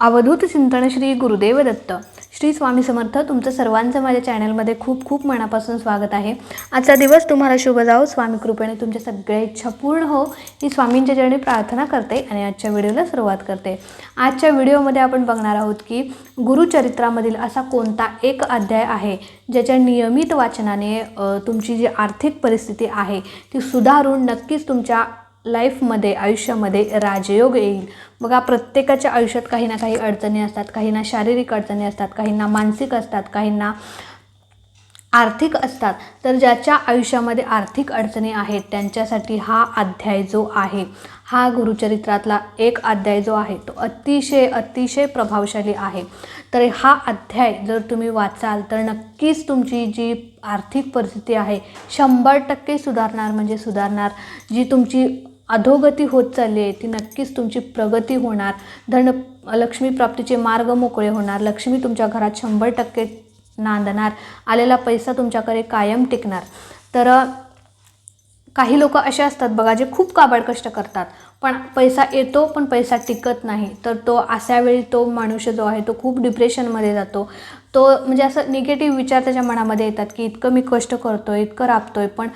अवधूत चिंतन श्री गुरुदेव दत्त श्री स्वामी समर्थ तुमचं सर्वांचं माझ्या चॅनलमध्ये खूप खूप मनापासून स्वागत आहे. आजचा दिवस तुम्हाला शुभ जाओ. स्वामी कृपेने तुमच्या सगळ्या इच्छा पूर्ण हो. ही स्वामींच्या चरणी प्रार्थना करते आणि आजच्या व्हिडिओला सुरुवात करते. आजच्या व्हिडिओमध्ये आपण बघणार आहोत की गुरुचरित्रामधील असा कोणता एक अध्याय आहे ज्याच्या नियमित वाचनाने तुमची जी आर्थिक परिस्थिती आहे ती सुधारून नक्कीच तुमच्या लाईफमध्ये आयुष्यामध्ये राजयोग येईल. बघा प्रत्येकाच्या आयुष्यात काही ना काही अडचणी असतात काहींना शारीरिक अडचणी असतात काहींना मानसिक असतात काहींना आर्थिक असतात. तर ज्याच्या आयुष्यामध्ये आर्थिक अडचणी आहेत त्यांच्यासाठी हा अध्याय जो आहे हा गुरुचरित्रातला एक अध्याय जो आहे तो अतिशय अतिशय प्रभावशाली आहे. तर हा अध्याय जर तुम्ही वाचाल तर नक्कीच तुमची जी आर्थिक परिस्थिती आहे शंभर टक्के सुधारणार म्हणजे सुधारणार. जी तुमची अधोगती होत चालली आहे ती नक्कीच तुमची प्रगती होणार. धन लक्ष्मी प्राप्तीचे मार्ग मोकळे होणार. लक्ष्मी तुमच्या घरात शंभर टक्के नांदणार. आलेला पैसा तुमच्याकडे कायम टिकणार. तर काही लोक असे असतात बघा जे खूप काबाड कष्ट करतात. पण पैसा येतो पण पैसा टिकत नाही. तर तो अशा वेळी तो मनुष्य जो आहे तो खूप डिप्रेशनमध्ये जातो. तो म्हणजे असं निगेटिव्ह विचार त्याच्या मनामध्ये येतात की इतकं मी कष्ट करतो आहे इतकं राबतो आहे पण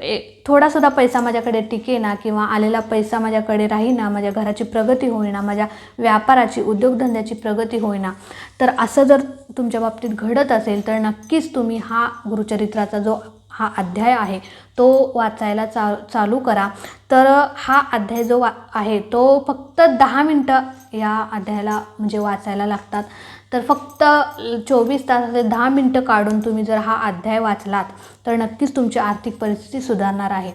ए- थोडासुद्धा पैसा माझ्याकडे टिकेना किंवा आलेला पैसा माझ्याकडे राहीना माझ्या घराची प्रगती होईना माझ्या व्यापाराची उद्योगधंद्याची प्रगती होईना तर असं जर तुमच्या बाबतीत घडत असेल तर नक्कीच तुम्ही हा गुरुचरित्राचा जो हा अध्याय आहे. तो वाचायला चा चालू करा. तर हा अध्याय जो वा आहे तो फक्त दहा मिनटं या अध्यायाला म्हणजे वाचायला लागतात. तर फक्त चोवीस तासाचे दहा मिनटं काढून तुम्ही जर हा अध्याय वाचलात तर नक्कीच तुमची आर्थिक परिस्थिती सुधारणार आहे.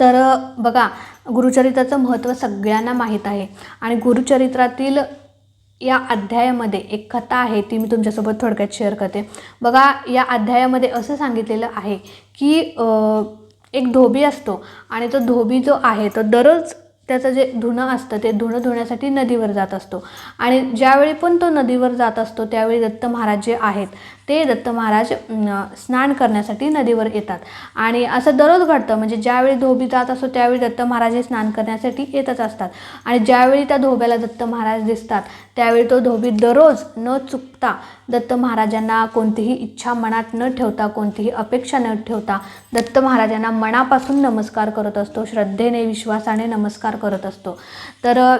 तर बघा गुरुचरित्राचं महत्त्व सगळ्यांना माहीत आहे. आणि गुरुचरित्रातील या अध्यायामध्ये एक कथा आहे ती मी तुमच्यासोबत थोडक्यात शेअर करते. बघा या अध्यायामध्ये असं सांगितलेलं आहे की एक धोबी असतो आणि तो धोबी जो आहे तो दररोज त्याचं जे धुणं असतं ते धुणं धुण्यासाठी नदीवर जात असतो. आणि ज्यावेळी पण तो नदीवर जात असतो त्यावेळी दत्त महाराज जे आहेत ते दत्त महाराज स्नान करण्यासाठी नदीवर येतात. आणि असं दररोज घडतं म्हणजे ज्यावेळी धोबी जात असतो त्यावेळी दत्त महाराज हे स्नान करण्यासाठी येतच असतात. आणि ज्यावेळी त्या धोब्याला दत्त महाराज दिसतात त्यावेळी तो धोबी दररोज न चुक शकता. दत्त महाराजांना कोणतीही इच्छा मनात न ठेवता कोणतीही अपेक्षा न ठेवता दत्त महाराजांना मनापासून नमस्कार करत असतो श्रद्धेने विश्वासाने नमस्कार करत असतो. तर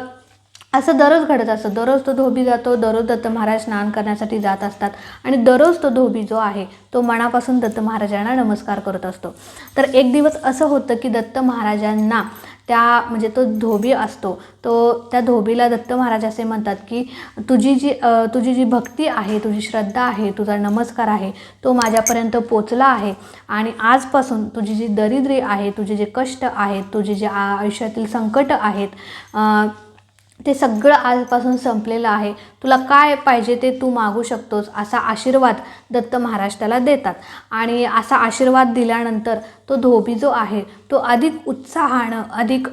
असं दररोज घडत असतं. दररोज तो धोबी जातो दररोज दत्त महाराज स्नान करण्यासाठी जात असतात आणि दररोज तो धोबी जो आहे तो मनापासून दत्त महाराजांना नमस्कार करत असतो. तर एक दिवस असं होतं की दत्त महाराजांना त्या म्हणजे तो धोबी असतो तो त्या धोबीला दत्त महाराज असे म्हणतात की तुझी जी तुझी जी भक्ती आहे तुझी श्रद्धा आहे तुझा नमस्कार आहे तो माझ्यापर्यंत पोचला आहे आणि आजपासून तुझी जी दरिद्री आहे तुझे जे कष्ट आहेत तुझे जे आयुष्यातील संकट आहेत ते सगळं आजपासून संपलेलं आहे. तुला काय पाहिजे ते तू मागू शकतोस असा आशीर्वाद दत्त महाराज त्याला देतात. आणि असा आशीर्वाद दिल्यानंतर तो धोबी जो आहे तो अधिक उत्साहानं अधिक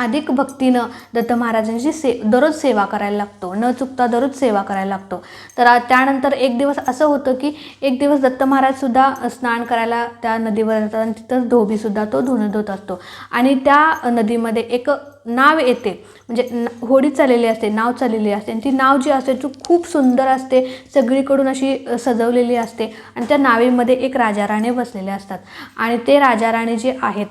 अधिक भक्तीनं दत्त महाराजांची से दररोज सेवा करायला लागतो. न चुकता दररोज सेवा करायला लागतो. तर त्यानंतर एक दिवस असं होतं की एक दिवस दत्त महाराजसुद्धा स्नान करायला त्या नदीवर जातात आणि तिथंच धोबीसुद्धा तो धुणं धुत असतो. आणि त्या नदीमध्ये एक नाव येते. म्हणजे न- होडी चाललेली असते नाव चाललेली असते. आणि ती नाव जी असते ती खूप सुंदर असते. सगळीकडून अशी सजवलेली असते. आणि त्या नावेमध्ये एक राजाराणे बसलेले असतात. आणि ते राजाराणे जे आहेत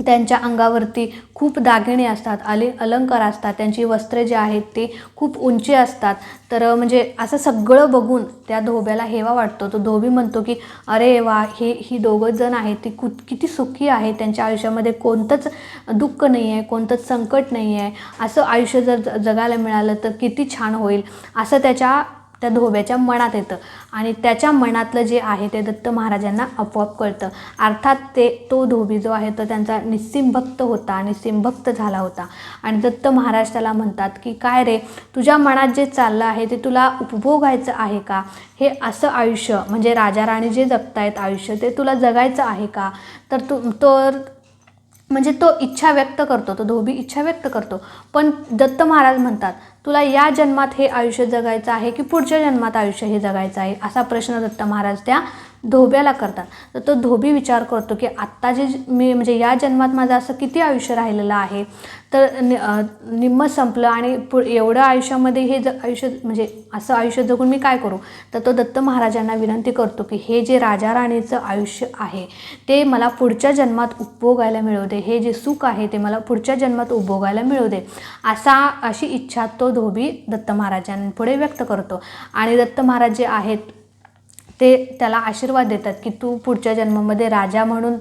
त्यांच्या अंगावरती खूप दागिने असतात आले अलंकार असतात त्यांची वस्त्रे जी आहेत ते खूप उंची असतात. तर म्हणजे असं सगळं बघून त्या धोब्याला हेवा वाटतो. तो धोबी म्हणतो की अरे वा हे ही दोघं जण आहेत ती कु किती सुखी आहे त्यांच्या आयुष्यामध्ये कोणतंच दुःख नाही आहे कोणतंच संकट नाही आहे असं आयुष्य जर ज- जगायला मिळालं तर किती छान होईल. असं त्याच्या त्या धोब्याच्या मनात येतं. आणि त्याच्या मनातलं जे आहे ते दत्त महाराजांना आपोआप कळतं. अर्थात ते तो धोबी जो आहे तो त्यांचा निस्सिम भक्त होता निस्सिम भक्त झाला होता. आणि दत्त महाराज त्याला म्हणतात की काय रे तुझ्या मनात जे चाललं आहे ते तुला उपभोगायचं आहे का? हे असं आयुष्य म्हणजे राजा राणी जे जगतायत आयुष्य ते तुला जगायचं आहे का? तर तू तर म्हणजे तो इच्छा व्यक्त करतो तो धोबी इच्छा व्यक्त करतो. पण दत्त महाराज म्हणतात तुला या जन्मात हे आयुष्य जगायचं आहे की पुढच्या जन्मात आयुष्य हे जगायचं आहे? असा प्रश्न दत्त महाराज त्या धोब्याला करतात. तर तो धोबी विचार करतो की आत्ता जे मी म्हणजे या जन्मात माझं असं किती आयुष्य राहिलेलं आहे? तर नि निम्म संपलं आणि पु एवढं आयुष्यामध्ये हे ज आयुष्य म्हणजे असं आयुष्य जगून मी काय करू? तर तो दत्त महाराजांना विनंती करतो की हे जे राजा राणीचं आयुष्य आहे ते मला पुढच्या जन्मात उपभोगायला मिळू दे. हे जे सुख आहे ते मला पुढच्या जन्मात उपभोगायला मिळू दे. असा अशी इच्छा तो धोबी दत्त महाराजांपुढे व्यक्त करतो. आणि दत्त महाराज जे आहेत ते त्याला आशीर्वाद देतात की तू पुढच्या जन्मामध्ये राजा म्हणून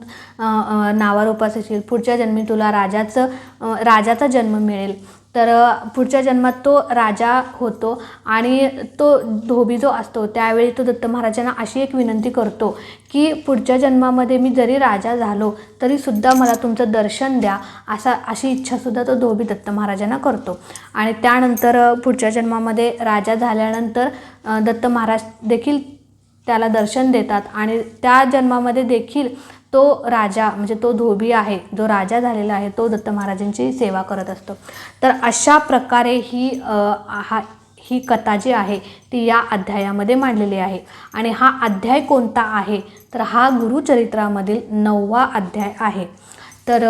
नावारूपास येशील पुढच्या जन्मी तुला राजाचं राजाचा जन्म मिळेल. तर पुढच्या जन्मात तो राजा होतो आणि तो धोबी जो असतो त्यावेळी तो दत्त महाराजांना अशी एक विनंती करतो की पुढच्या जन्मामध्ये मी जरी राजा झालो तरीसुद्धा मला तुमचं दर्शन द्या असा अशी इच्छासुद्धा तो धोबी दत्त महाराजांना करतो. आणि त्यानंतर पुढच्या जन्मामध्ये राजा झाल्यानंतर दत्त महाराज देखील त्याला दर्शन देतात. आणि त्या जन्मामध्ये देखील तो राजा म्हणजे तो धोबी आहे जो राजा झालेला आहे तो दत्त महाराजांची सेवा करत असतो. तर अशा प्रकारे ही हा ही कथा जी आहे ती या अध्यायामध्ये मांडलेली आहे. आणि हा अध्याय कोणता आहे? तर हा गुरुचरित्रामधील नववा अध्याय आहे. तर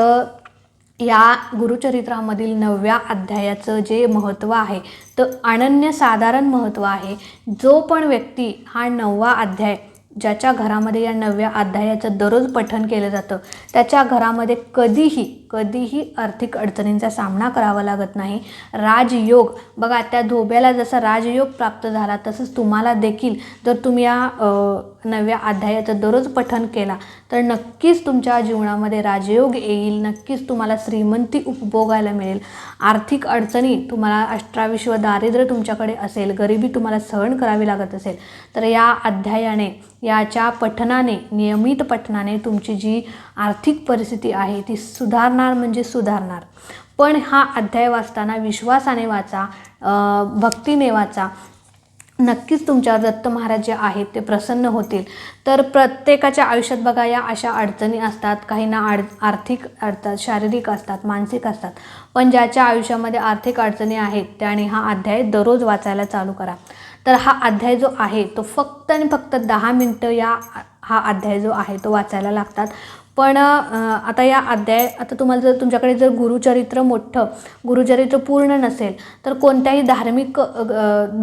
या गुरुचरित्रामधील नवव्या अध्यायाचं जे महत्त्व आहे तर अनन्यसाधारण महत्त्व आहे. जो पण व्यक्ती हा नववा अध्याय ज्याच्या घरामध्ये या नवव्या अध्यायाचं दररोज पठण केलं जातं त्याच्या घरामध्ये कधीही कधीही आर्थिक अडचणींचा सामना करावा लागत नाही. राजयोग. बघा त्या धोब्याला जसा राजयोग प्राप्त झाला तसंच तुम्हाला देखील जर तुम्ही या नव्या अध्यायाचं दररोज पठन केला तर नक्कीच तुमच्या जीवनामध्ये राजयोग येईल. नक्कीच तुम्हाला श्रीमंती उपभोगायला मिळेल. आर्थिक अडचणी तुम्हाला अष्टाविश्व दारिद्र्य तुमच्याकडे असेल गरिबी तुम्हाला सहन करावी लागत असेल तर या अध्यायाने याच्या पठनाने नियमित पठनाने तुमची जी आर्थिक परिस्थिती आहे ती सुधारणार म्हणजे सुधारणार. पण हा अध्याय वाचताना विश्वासाने वाचा भक्तीने वाचा. नक्कीच तुमच्यावर दत्त महाराज जे आहेत ते प्रसन्न होतील. तर प्रत्येकाच्या आयुष्यात बघा या अशा अडचणी असतात. काहींना आड आर्थिक अडचण शारीरिक असतात मानसिक असतात. पण ज्याच्या आयुष्यामध्ये आर्थिक अडचणी आहेत त्याने हा अध्याय दररोज वाचायला चालू करा. तर हा अध्याय जो आहे तो फक्त आणि फक्त दहा मिनटं या हा अध्याय जो आहे तो वाचायला लागतात. पण आता या अध्याय आता तुम्हाला जर तुमच्याकडे जर गुरुचरित्र मोठं गुरुचरित्र पूर्ण नसेल तर कोणत्याही धार्मिक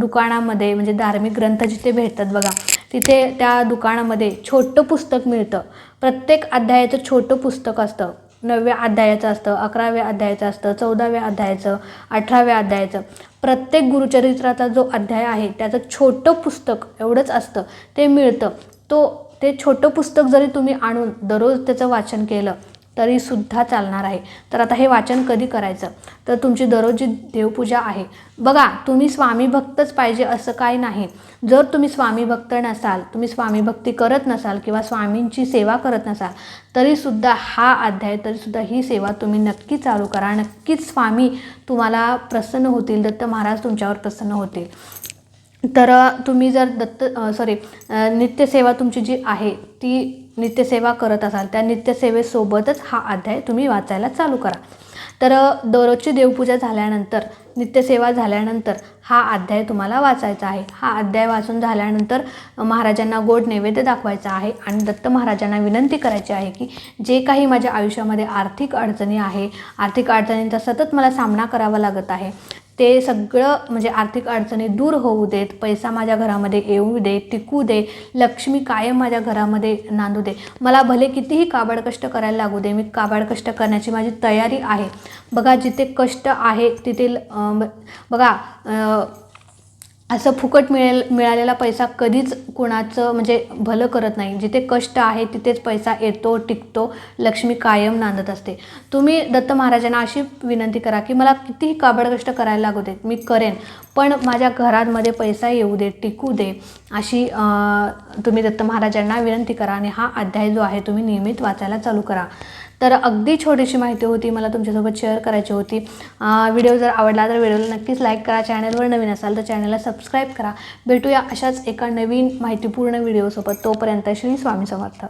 दुकानामध्ये म्हणजे धार्मिक ग्रंथ जिथे भेटतात बघा तिथे त्या दुकानामध्ये छोटं पुस्तक मिळतं. प्रत्येक अध्यायाचं छोटं पुस्तक असतं. नवव्या अध्यायाचं असतं अकराव्या अध्यायाचं असतं चौदाव्या अध्यायाचं अठराव्या अध्यायाचं. प्रत्येक गुरुचरित्राचा जो अध्याय आहे त्याचं छोटं पुस्तक एवढंच असतं ते मिळतं. तो ते छोटं पुस्तक जरी तुम्ही आणून दररोज त्याचं वाचन केलं तरीसुद्धा चालणार आहे. तर आता हे वाचन कधी करायचं? तर तुमची दररोजची देवपूजा आहे. बघा तुम्ही स्वामी भक्तच पाहिजे असं काही नाही. जर तुम्ही स्वामी भक्त नसाल तुम्ही स्वामी भक्ती करत नसाल किंवा स्वामींची सेवा करत नसाल तरीसुद्धा हा अध्याय तरीसुद्धा ही सेवा तुम्ही नक्की चालू करा. नक्कीच स्वामी तुम्हाला प्रसन्न होतील. दत्त महाराज तुमच्यावर प्रसन्न होतील. तर तुम्ही जर दत्त सॉरी नित्यसेवा तुमची जी आहे ती नित्यसेवा करत असाल त्या नित्यसेवेसोबतच हा अध्याय तुम्ही वाचायला चालू करा. तर दररोजची देवपूजा झाल्यानंतर नित्यसेवा झाल्यानंतर हा अध्याय तुम्हाला वाचायचा आहे. हा अध्याय वाचून झाल्यानंतर महाराजांना गोड नैवेद्य दाखवायचा आहे आणि दत्त महाराजांना विनंती करायची आहे की जे काही माझ्या आयुष्यामध्ये आर्थिक अडचणी आहे आर्थिक अडचणींचा सतत मला सामना करावा लागत आहे ते सगळं म्हणजे आर्थिक अडचणी दूर होऊ देत पैसा माझ्या घरामध्ये येऊ दे टिकू दे लक्ष्मी कायम माझ्या घरामध्ये नांदू दे. मला भले कितीही काबाड कष्ट करायला लागू दे मी काबाड कष्ट करण्याची माझी तयारी आहे. बघा जिथे कष्ट आहे तिथे बघा असं फुकट मिळेल मिळालेला पैसा कधीच कोणाचं म्हणजे भलं करत नाही. जिथे कष्ट आहे तिथेच पैसा येतो टिकतो. लक्ष्मी कायम नांदत असते. तुम्ही दत्त महाराजांना अशी विनंती करा की मला कितीही काबड कष्ट करायला लागू देत मी करेन. पण माझ्या घरांमध्ये पैसा येऊ दे टिकू दे अशी तुम्ही दत्त महाराजांना विनंती करा आणि हा अध्याय जो आहे तुम्ही नियमित वाचायला चालू करा. तर अगदी छोटीशी माहिती होती मला तुमच्यासोबत शेअर करायची होती. व्हिडिओ जर आवडला तर व्हिडिओला नक्कीच लाईक करा. चॅनलवर नवीन असाल तर चॅनलला सबस्क्राईब करा. भेटूया अशाच एका नवीन माहितीपूर्ण व्हिडिओसोबत तोपर्यंत श्री स्वामी समर्थ.